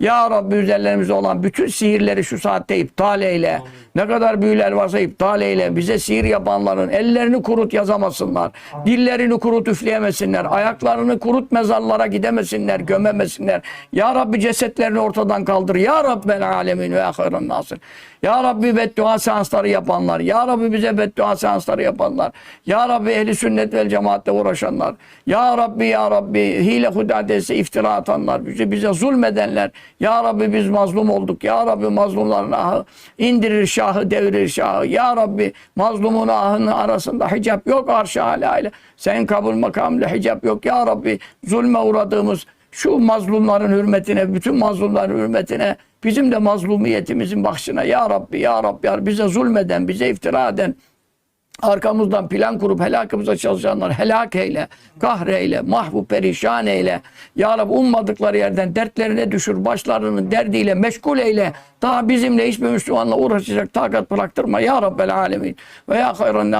Ya Rabbi üzerlerimizde olan bütün sihirleri şu saatte iptal eyle. Ne kadar büyüler varsa iptal eyle. Bize sihir yapanların ellerini kurut yazamasınlar. Dillerini kurut üfleyemesinler. Ayaklarını kurut mezarlara gidemesinler, gömemesinler. Ya Rabbi cesetlerini ortadan kaldır. Ya Rabbel alemin ve ahiren nasır. Ya Rabbi beddua seansları yapanlar. Ya Rabbi bize beddua seansları yapanlar. Ya Rabbi ehli sünnet vel cemaatle uğraşanlar. Ya Rabbi ya Rabbi hile hudadesi iftira atanlar. Bize, bize zulmedenler. Ya Rabbi biz mazlum olduk. Ya Rabbi mazlumların ahı indirir şahı devirir şahı. Ya Rabbi mazlumun ahının arasında hicap yok arş-ı âlâ ile. Senin kabul makamıyla hicap yok. Ya Rabbi zulme uğradığımız şu mazlumların hürmetine, bütün mazlumların hürmetine, bizim de mazlumiyetimizin bakışına ya Rabbi, ya Rabbi, ya Rabbi, bize zulmeden, bize iftira eden, arkamızdan plan kurup helakımıza çalışanlar helak eyle, kahreyle, mahvu perişan eyle. Ya Rabbi ummadıkları yerden dertlerine düşür, başlarının derdiyle meşgul eyle. Daha bizimle hiçbir Müslümanla uğraşacak takat bıraktırma ya Rabbel alemin. Ve ya hayran